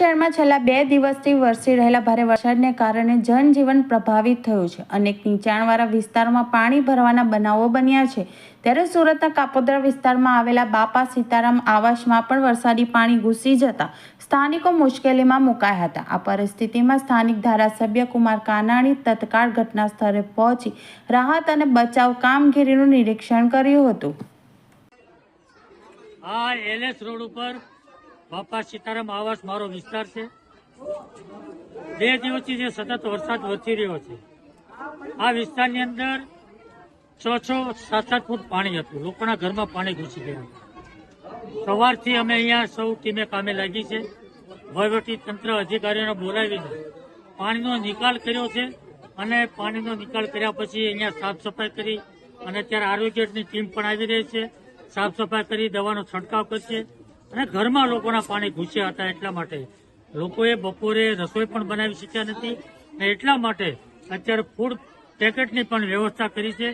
શહેરમાં છેલ્લા બે દિવસથી વરસી રહેલા ભારે વરસાદને કારણે જનજીવન પ્રભાવિત થયું છે. અનેક નીચાણવાળા વિસ્તારોમાં પાણી ભરવાના બનાવો બન્યા છે. ત્યારે સુરતના કાપોદ્રા વિસ્તારમાં આવેલા બાપા સીતારામ આવાસમાં પણ વરસાદી પાણી ઘૂસી જતા સ્થાનિકો મુશ્કેલીમાં મુકાયા હતા. આ પરિસ્થિતિમાં સ્થાનિક ધારાસભ્ય કુમાર કાનાણી તત્કાળ ઘટના સ્થળે પહોંચી રાહત અને બચાવ કામગીરીનું નિરીક્ષણ કર્યું હતું. આ એલએસ રોડ ઉપર બાપા સીતારામ આવાસ મારો વિસ્તાર છે. બે દિવસથી જે સતત વરસાદ વધી રહ્યો છે. આ વિસ્તારની અંદર છ છ, સાત સાત ફૂટ પાણી હતું. લોકોના ઘરમાં પાણી ઘૂસી ગયું. સવારથી અમે અહીંયા સૌ ટીમે કામે લાગી છે. વહીવટી તંત્ર અધિકારીઓને બોલાવીને પાણીનો નિકાલ કર્યો છે અને પાણીનો નિકાલ કર્યા પછી અહીંયા સાફ સફાઈ કરી અને અત્યારે આરોગ્યની ટીમ પણ આવી રહી છે. સાફ સફાઈ કરી, દવાનો છંટકાવ કરશે. અને ઘરમાં લોકોના પાણી ઘૂસ્યા હતા એટલા માટે. લોકોએ બપોરે રસોઈ પણ બનાવી શક્યા નથી અને એટલા માટે અત્યારે ફૂડ પેકેટની પણ વ્યવસ્થા કરી છે.